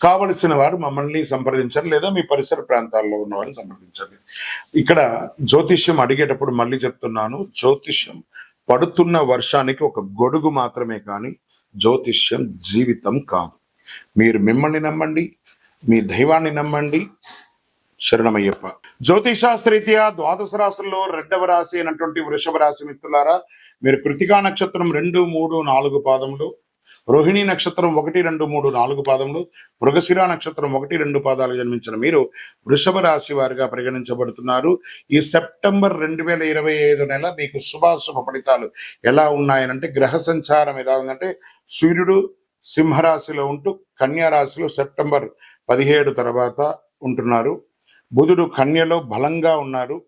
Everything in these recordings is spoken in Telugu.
కావలసిన వారు మమ్మల్ని సంప్రదించారు లేదా మీ పరిసర ప్రాంతాల్లో ఉన్న వారిని సంప్రదించండి ఇక్కడ జ్యోతిష్యం అడిగేటప్పుడు మళ్ళీ చెప్తున్నాను జ్యోతిష్యం పడుతున్న వర్షానికి ఒక గొడుగు మాత్రమే కానీ జ్యోతిష్యం జీవితం కాదు. మీరు మిమ్మల్ని నమ్మండి మీ దైవాన్ని నమ్మండి. శరణమయ్యప్ప. జ్యోతిషాస్త్రీత్యా ద్వాదశ రాశుల్లో రెండవ రాశి అయినటువంటి వృషభ రాశి మిత్రులారా మీరు కృతికా నక్షత్రం రెండు మూడు నాలుగు పాదములు రోహిణి నక్షత్రం ఒకటి రెండు మూడు నాలుగు పాదములు మృగశిర నక్షత్రం ఒకటి రెండు పాదాలు జన్మించిన మీరు వృషభ రాశి వారిగా పరిగణించబడుతున్నారు. ఈ సెప్టెంబర్ రెండు వేల ఇరవై ఐదు నెల మీకు శుభాశుభ ఫలితాలు ఎలా ఉన్నాయనంటే గ్రహ సంచారం ఎలా ఉందంటే సూర్యుడు సింహరాశిలో ఉంటూ కన్యారాశిలో సెప్టెంబర్ పదిహేడు తర్వాత ఉంటున్నారు. బుధుడు కన్యలో బలంగా ఉన్నారు.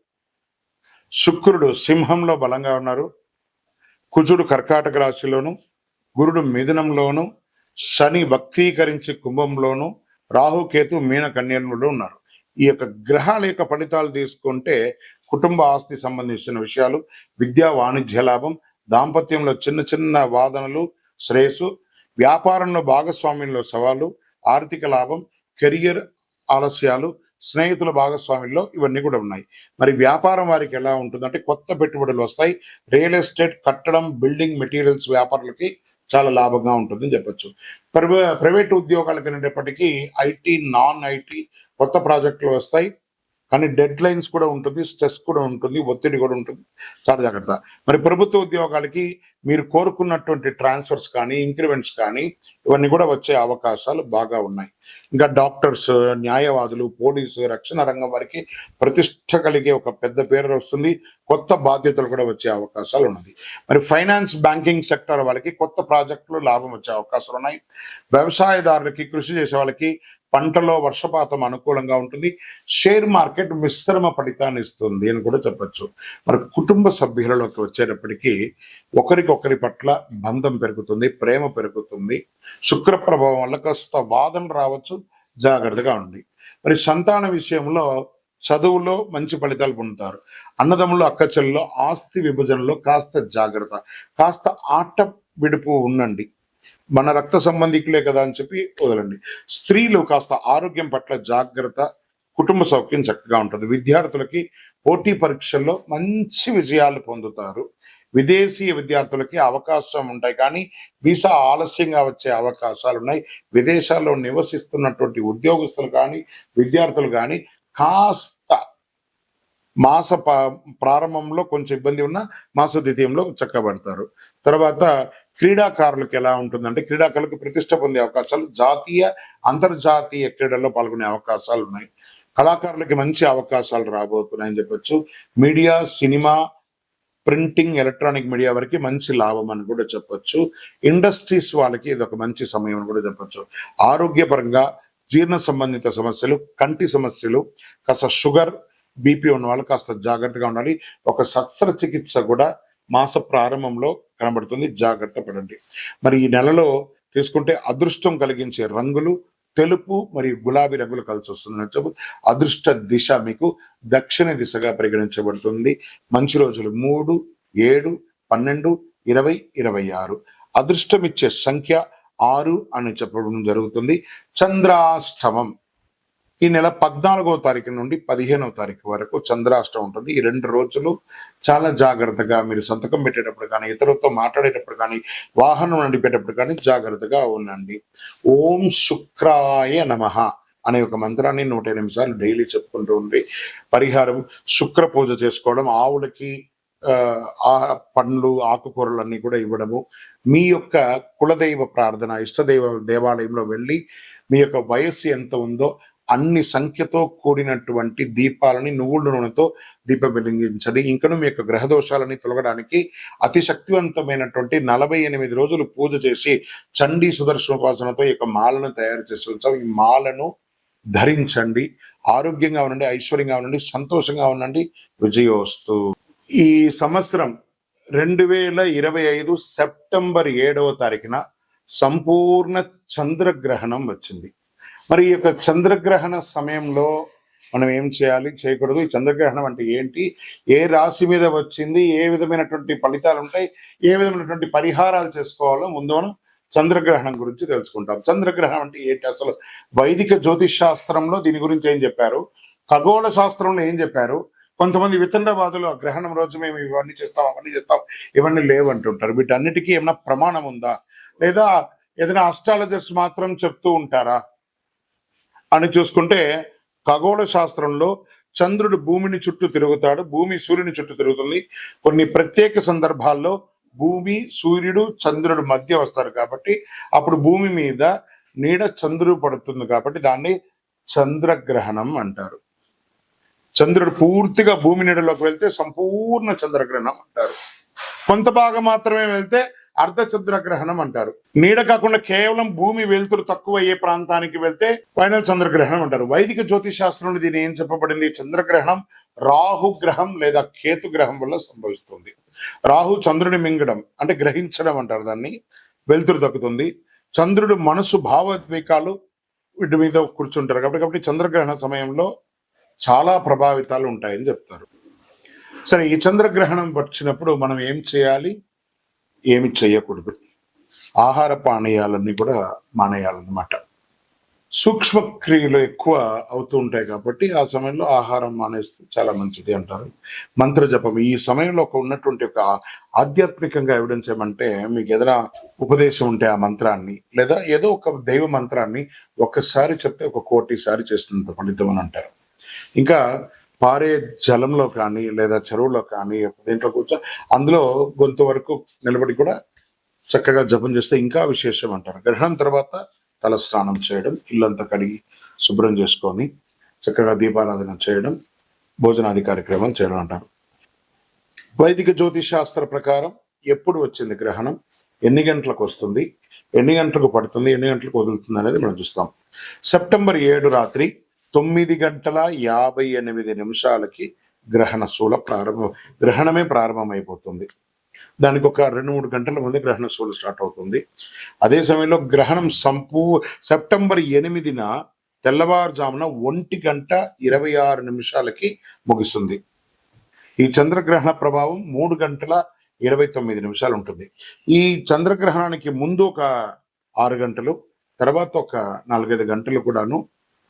శుక్రుడు సింహంలో బలంగా ఉన్నారు. కుజుడు కర్కాటక రాశిలోను గురుడు మిథునంలోను శని వక్రీకరించి కుంభంలోను రాహుకేతు మీన కన్యలో ఉన్నారు. ఈ యొక్క గ్రహాల యొక్క ఫలితాలు తీసుకుంటే కుటుంబ ఆస్తి సంబంధించిన విషయాలు విద్యా వాణిజ్య లాభం దాంపత్యంలో చిన్న చిన్న వాదనలు శ్రేయస్సు వ్యాపారంలో భాగస్వామ్యంలో సవాలు ఆర్థిక లాభం కెరియర్ ఆలస్యాలు స్నేహితుల భాగస్వామ్యంలో ఇవన్నీ కూడా ఉన్నాయి. మరి వ్యాపారం వారికి ఎలా ఉంటుందంటే కొత్త పెట్టుబడులు వస్తాయి. రియల్ ఎస్టేట్ కట్టడం బిల్డింగ్ మెటీరియల్స్ వ్యాపారులకి చాలా లాభంగా ఉంటుందని చెప్పొచ్చు. ప్రైవేట్ ఉద్యోగాలకు అనేటప్పటికీ ఐటీ నాన్ ఐటీ కొత్త ప్రాజెక్టులు వస్తాయి. కానీ డెడ్ లైన్స్ కూడా ఉంటుంది స్ట్రెస్ కూడా ఉంటుంది ఒత్తిడి కూడా ఉంటుంది. చాలా జాగ్రత్త. మరి ప్రభుత్వ ఉద్యోగాలకి మీరు కోరుకున్నటువంటి ట్రాన్స్ఫర్స్ కానీ ఇంక్రిమెంట్స్ కానీ ఇవన్నీ కూడా వచ్చే అవకాశాలు బాగా ఉన్నాయి. ఇంకా డాక్టర్స్ న్యాయవాదులు పోలీసు రక్షణ రంగం వారికి ప్రతిష్ట కలిగే ఒక పెద్ద పేరు వస్తుంది. కొత్త బాధ్యతలు కూడా వచ్చే అవకాశాలు ఉన్నది మరి ఫైనాన్స్ బ్యాంకింగ్ సెక్టర్ వాళ్ళకి కొత్త ప్రాజెక్టులు లాభం వచ్చే అవకాశాలు ఉన్నాయి. వ్యవసాయదారులకి కృషి చేసే వాళ్ళకి పంటలో వర్షపాతం అనుకూలంగా ఉంటుంది. షేర్ మార్కెట్ మిశ్రమ ఫలితాన్ని ఇస్తుంది అని కూడా చెప్పచ్చు. మరి కుటుంబ సభ్యులలోకి వచ్చేటప్పటికీ ఒకరికొకరి పట్ల బంధం పెరుగుతుంది ప్రేమ పెరుగుతుంది. శుక్ర ప్రభావం వల్ల కాస్త వాదన రావచ్చు. జాగ్రత్తగా ఉంది మరి సంతాన విషయంలో చదువులో మంచి ఫలితాలు పొందుతారు. అన్నదమ్ములు అక్కచెల్లో ఆస్తి విభజనలో కాస్త జాగ్రత్త కాస్త ఆట విడుపు ఉండండి. మన రక్త సంబంధికులే కదా అని చెప్పి వదలండి. స్త్రీలు కాస్త ఆరోగ్యం పట్ల జాగ్రత్త కుటుంబ సౌఖ్యం చక్కగా ఉంటుంది. విద్యార్థులకి పోటీ పరీక్షల్లో మంచి విజయాలు పొందుతారు. విదేశీ విద్యార్థులకి అవకాశం ఉంటాయి కానీ వీసా ఆలస్యంగా వచ్చే అవకాశాలు ఉన్నాయి. విదేశాల్లో నివసిస్తున్నటువంటి ఉద్యోగస్తులు కానీ విద్యార్థులు కానీ కాస్త మాస ప్రారంభంలో కొంచెం ఇబ్బంది ఉన్న మాస ద్వితీయంలో చక్కబడతారు. తర్వాత క్రీడాకారులకు ఎలా ఉంటుందంటే క్రీడాకారులకు ప్రతిష్ట పొందే అవకాశాలు జాతీయ అంతర్జాతీయ క్రీడల్లో పాల్గొనే అవకాశాలు ఉన్నాయి. కళాకారులకి మంచి అవకాశాలు రాబోతున్నాయని చెప్పొచ్చు. Media cinema printing electronic media వరకు మంచి లాభం అని కూడా చెప్పొచ్చు. ఇండస్ట్రీస్ వాళ్ళకి ఇది ఒక మంచి సమయం అని కూడా చెప్పొచ్చు. ఆరోగ్యపరంగా జీర్ణ సంబంధిత సమస్యలు కంటి సమస్యలు కాస్త షుగర్ బీపీ ఉన్న వాళ్ళు కాస్త జాగ్రత్తగా ఉండాలి. ఒక శస్త్రచికిత్స కూడా మాస ప్రారంభంలో కనబడుతుంది. జాగ్రత్త పడండి. మరి ఈ నెలలో తీసుకుంటే అదృష్టం కలిగించే రంగులు తెలుపు మరియు గులాబీ రంగులు కలిసి వస్తుందని చెప్పు అదృష్ట దిశ మీకు దక్షిణ దిశగా పరిగణించబడుతుంది. మంచి రోజులు మూడు ఏడు పన్నెండు ఇరవై ఇరవై ఆరు. అదృష్టం ఇచ్చే సంఖ్య ఆరు అని చెప్పడం జరుగుతుంది. చంద్రాష్టమం. ఈ నెల పద్నాలుగవ తారీఖు నుండి పదిహేనవ తారీఖు వరకు చంద్రాష్టం ఉంటుంది. ఈ రెండు రోజులు చాలా జాగ్రత్తగా మీరు సంతకం పెట్టేటప్పుడు కానీ ఇతరులతో మాట్లాడేటప్పుడు కానీ వాహనం నడిపేటప్పుడు కానీ జాగ్రత్తగా ఉండండి. ఓం శుక్రాయ నమః అనే ఒక మంత్రాన్ని నూట ఎనిమిది సార్లు డైలీ చెప్పుకుంటూ ఉండి పరిహారం శుక్ర పూజ చేసుకోవడం ఆవులకి ఆ, ఆ పండ్లు ఆకుకూరలన్నీ కూడా ఇవ్వడము మీ యొక్క కులదైవ ప్రార్థన ఇష్టదైవ దేవాలయంలో వెళ్ళి మీ యొక్క వయస్సు ఎంత ఉందో అన్ని సంఖ్యతో కూడినటువంటి దీపాలని నువ్వుల నూనెతో దీప వెలిగించండి ఇంకను మీ యొక్క గ్రహ దోషాలని తొలగడానికి అతి శక్తివంతమైనటువంటి నలభై ఎనిమిది రోజులు పూజ చేసి చండీ సుదర్శన ఉపాసనతో ఈ యొక్క మాలను తయారు చేసి ఉంచాం. ఈ మాలను ధరించండి. ఆరోగ్యంగా ఉండండి ఐశ్వర్యంగా ఉండండి సంతోషంగా ఉండండి. విజయోస్తు. ఈ సంవత్సరం రెండు వేల ఇరవై ఐదు సెప్టెంబర్ ఏడవ తారీఖున సంపూర్ణ చంద్రగ్రహణం వచ్చింది. మరి ఈ యొక్క చంద్రగ్రహణ సమయంలో మనం ఏం చేయాలి? చేయకూడదు. ఈ చంద్రగ్రహణం అంటే ఏంటి? ఏ రాశి మీద వచ్చింది? ఏ విధమైనటువంటి ఫలితాలు ఉంటాయి? ఏ విధమైనటువంటి పరిహారాలు చేసుకోవాలో ముందు మనం చంద్రగ్రహణం గురించి తెలుసుకుంటాం. చంద్రగ్రహణం అంటే ఏంటి? అసలు వైదిక జ్యోతిష్ శాస్త్రంలో దీని గురించి ఏం చెప్పారు? ఖగోళ శాస్త్రంలో ఏం చెప్పారు? కొంతమంది వితండవాదులు ఆ గ్రహణం రోజు మేము ఇవన్నీ చేస్తాం అవన్నీ చేస్తాం ఇవన్నీ లేవంటుంటారు. వీటన్నిటికీ ఏమైనా ప్రమాణం ఉందా? లేదా ఏదైనా అస్ట్రాలజర్స్ మాత్రం చెప్తూ ఉంటారా? అని చూసుకుంటే ఖగోళ శాస్త్రంలో చంద్రుడు భూమిని చుట్టూ తిరుగుతాడు భూమి సూర్యుని చుట్టూ తిరుగుతుంది. కొన్ని ప్రత్యేక సందర్భాల్లో భూమి సూర్యుడు చంద్రుడు మధ్య వస్తారు కాబట్టి అప్పుడు భూమి మీద నీడ చంద్రుడు పడుతుంది కాబట్టి దాన్ని చంద్రగ్రహణం అంటారు. చంద్రుడు పూర్తిగా భూమి నీడలోకి వెళ్తే సంపూర్ణ చంద్రగ్రహణం అంటారు. కొంత భాగం మాత్రమే వెళ్తే అర్ధ చంద్రగ్రహణం అంటారు. నీడ కాకుండా కేవలం భూమి వెలుతురు తక్కువ అయ్యే ప్రాంతానికి వెళ్తే ఫైనల్ చంద్రగ్రహణం అంటారు. వైదిక జ్యోతిష్ శాస్త్రంలో దీని ఏం చెప్పబడింది? చంద్రగ్రహణం రాహు గ్రహం లేదా కేతు గ్రహం వల్ల సంభవిస్తుంది. రాహు చంద్రుని మింగడం అంటే గ్రహించడం అంటారు దాన్ని. వెలుతురు దక్కుతుంది చంద్రుడు మనసు భావోద్వేకాలు వీటి మీద కూర్చుంటారు కాబట్టి కాబట్టి చంద్రగ్రహణ సమయంలో చాలా ప్రభావితాలు ఉంటాయని చెప్తారు. సరే ఈ చంద్రగ్రహణం వచ్చినప్పుడు మనం ఏం చేయాలి? ఏమి చేయకూడదు. ఆహార పానీయాలన్నీ కూడా మానేయాలన్నమాట. సూక్ష్మ క్రియలు ఎక్కువ అవుతూ ఉంటాయి కాబట్టి ఆ సమయంలో ఆహారం మానేస్తే చాలా మంచిది అంటారు. మంత్ర జపం ఈ సమయంలో ఒక ఉన్నటువంటి ఒక ఆధ్యాత్మికంగా ఎవిడెన్స్ ఏమంటే మీకు ఏదైనా ఉపదేశం ఉంటే ఆ మంత్రాన్ని లేదా ఏదో ఒక దైవ మంత్రాన్ని ఒక్కసారి చెప్తే ఒక కోటి సారి చేస్తున్నంత ఫలితం అని అంటారు. ఇంకా పారే జలంలో కానీ లేదా చెరువులో కానీ దీంట్లో కూర్చో అందులో గొంతు వరకు నిలబడి కూడా చక్కగా జపం చేస్తే ఇంకా విశేషం అంటారు. గ్రహణం తర్వాత తల స్నానం చేయడం ఇల్లంతా కడిగి శుభ్రం చేసుకొని చక్కగా దీపారాధన చేయడం భోజనాది కార్యక్రమాలు చేయడం అంటారు. వైదిక జ్యోతిష్ శాస్త్ర ప్రకారం ఎప్పుడు వచ్చింది గ్రహణం? ఎన్ని గంటలకు వస్తుంది? ఎన్ని గంటలకు పడుతుంది? ఎన్ని గంటలకు వదులుతుంది అనేది మనం చూస్తాం. సెప్టెంబర్ ఏడు రాత్రి తొమ్మిది గంటల యాభై ఎనిమిది నిమిషాలకి గ్రహణ శూల ప్రారంభం గ్రహణమే ప్రారంభమైపోతుంది. దానికి ఒక రెండు మూడు గంటల ముందే గ్రహణ శూల స్టార్ట్ అవుతుంది. అదే సమయంలో గ్రహణం సంపూ సెప్టెంబర్ ఎనిమిదిన తెల్లవారుజామున ఒంటి గంట ఇరవై ఆరు నిమిషాలకి ముగుస్తుంది. ఈ చంద్రగ్రహణ ప్రభావం మూడు గంటల ఇరవై తొమ్మిది నిమిషాలు ఉంటుంది ఈ చంద్రగ్రహణానికి ముందు ఒక ఆరు గంటలు తర్వాత ఒక నాలుగైదు గంటలు కూడాను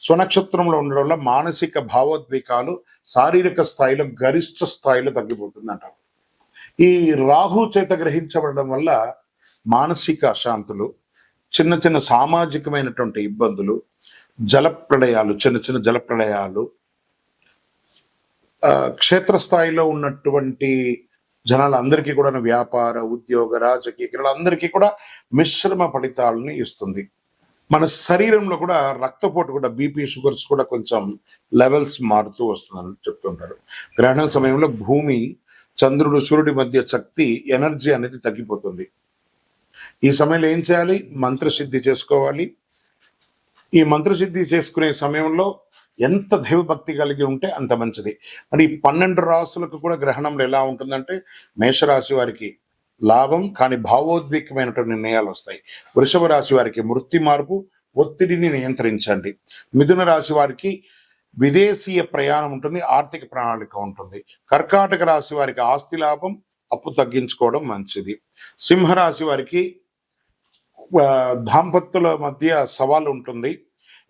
స్వనక్షత్రంలో ఉండడం వల్ల మానసిక భావోద్వేగాలు శారీరక స్థాయిలో గరిష్ట స్థాయిలో తగ్గిపోతుందంట. ఈ రాహు చేత గ్రహించబడడం వల్ల మానసిక అశాంతులు చిన్న చిన్న సామాజికమైనటువంటి ఇబ్బందులు జలప్రళయాలు చిన్న చిన్న జలప్రళయాలు ఆ, క్షేత్రస్థాయిలో ఉన్నటువంటి జనాలందరికీ కూడా వ్యాపార ఉద్యోగ రాజకీయ క్రీడలందరికీ కూడా మిశ్రమ ఫలితాలను ఇస్తుంది. మన శరీరంలో కూడా రక్తపోటు కూడా బీపీ షుగర్స్ కూడా కొంచెం లెవెల్స్ మారుతూ వస్తుందని చెప్తుంటారు. గ్రహణం సమయంలో భూమి చంద్రుడు సూర్యుడి మధ్య శక్తి ఎనర్జీ అనేది తగ్గిపోతుంది. ఈ సమయంలో ఏం చేయాలి? మంత్రసిద్ధి చేసుకోవాలి. ఈ మంత్రసిద్ధి చేసుకునే సమయంలో ఎంత దైవభక్తి కలిగి ఉంటే అంత మంచిది. మరి ఈ పన్నెండు రాసులకు కూడా గ్రహణంలో ఎలా ఉంటుందంటే మేషరాశి వారికి లాభం కానీ భావోద్వేగమైనటువంటి నిర్ణయాలు వస్తాయి. వృషభ రాశి వారికి వృత్తి మార్పు ఒత్తిడిని నియంత్రించండి. మిథున రాశి వారికి విదేశీయ ప్రయాణం ఉంటుంది ఆర్థిక ప్రణాళిక ఉంటుంది. కర్కాటక రాశి వారికి ఆస్తి లాభం అప్పు తగ్గించుకోవడం మంచిది. సింహరాశి వారికి దాంపత్యుల మధ్య సవాలు ఉంటుంది.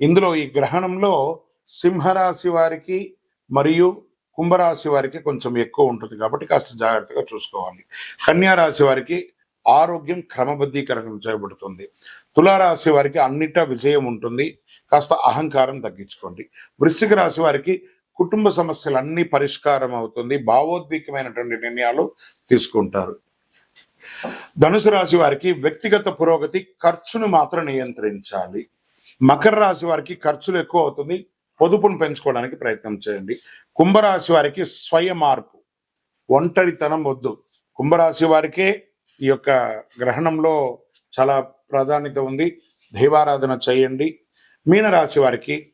ఇందులో ఈ గ్రహణంలో సింహరాశి వారికి మరియు కుంభరాశి వారికి కొంచెం ఎక్కువ ఉంటుంది కాబట్టి కాస్త జాగ్రత్తగా చూసుకోవాలి. కన్యా రాశి వారికి ఆరోగ్యం క్రమబద్ధీకరణ చేయబడుతుంది తులారాశి వారికి అన్నిటా విజయం ఉంటుంది. కాస్త అహంకారం తగ్గించుకోండి. వృశ్చిక రాశి వారికి కుటుంబ సమస్యలు అన్ని పరిష్కారం అవుతుంది. భావోద్వేగమైనటువంటి నిర్ణయాలు తీసుకుంటారు. ధనుసు రాశి వారికి వ్యక్తిగత పురోగతి ఖర్చును మాత్రం నియంత్రించాలి. మకర రాశి వారికి ఖర్చులు ఎక్కువ అవుతుంది. పొదుపును పెంచుకోవడానికి ప్రయత్నం చేయండి. కుంభరాశి వారికి స్వయ మార్పు. ఒంటరితనం వద్దు. కుంభరాశి వారికే ఈ యొక్క గ్రహణంలో చాలా ప్రాధాన్యత ఉంది. దైవారాధన చేయండి. మీనరాశి వారికి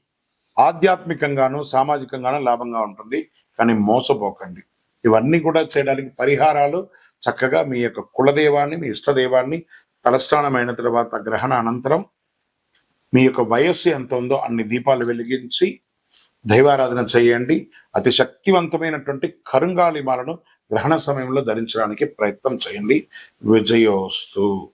ఆధ్యాత్మికంగాను సామాజికంగాను లాభంగా ఉంటుంది. కానీ మోసపోకండి. ఇవన్నీ కూడా చేయడానికి పరిహారాలు చక్కగా మీ యొక్క కులదేవాన్ని మీ ఇష్టదేవాన్ని తలస్నానమైన తర్వాత గ్రహణ అనంతరం మీ యొక్క వయస్సు ఎంత ఉందో అన్ని దీపాలు వెలిగించి దైవారాధన చేయండి. అతి శక్తివంతమైనటువంటి కరుంగాలిమాలను గ్రహణ సమయంలో ధరించడానికి ప్రయత్నం చేయండి. విజయోస్తు.